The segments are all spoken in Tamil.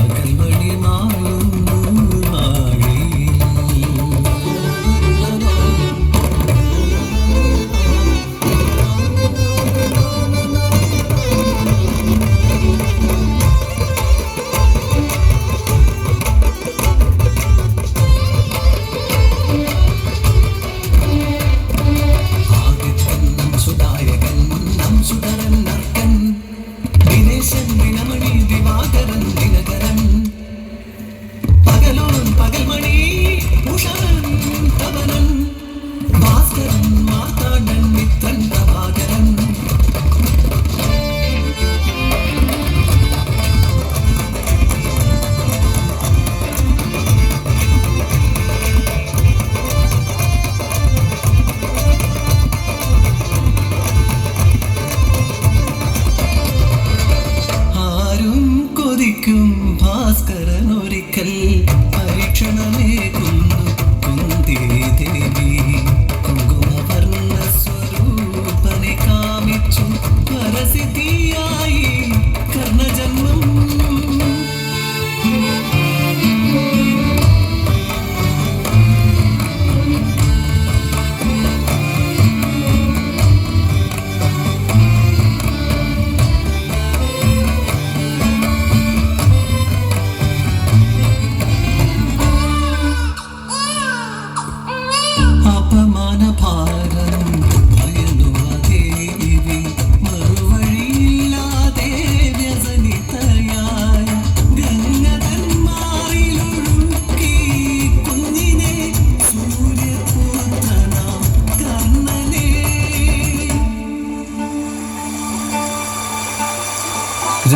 அகல்வழி மாறி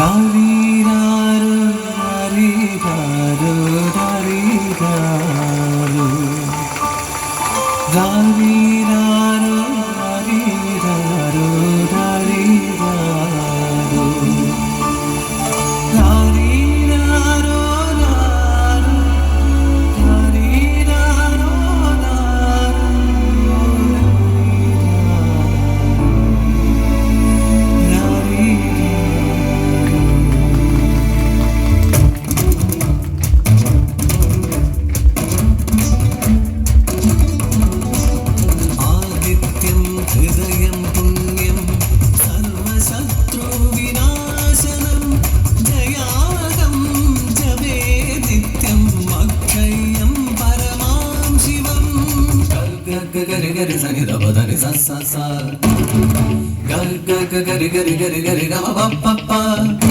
Darling. sa sa sa. Ga ga ga ga ga ga ga ga ga ga ga ga ga ga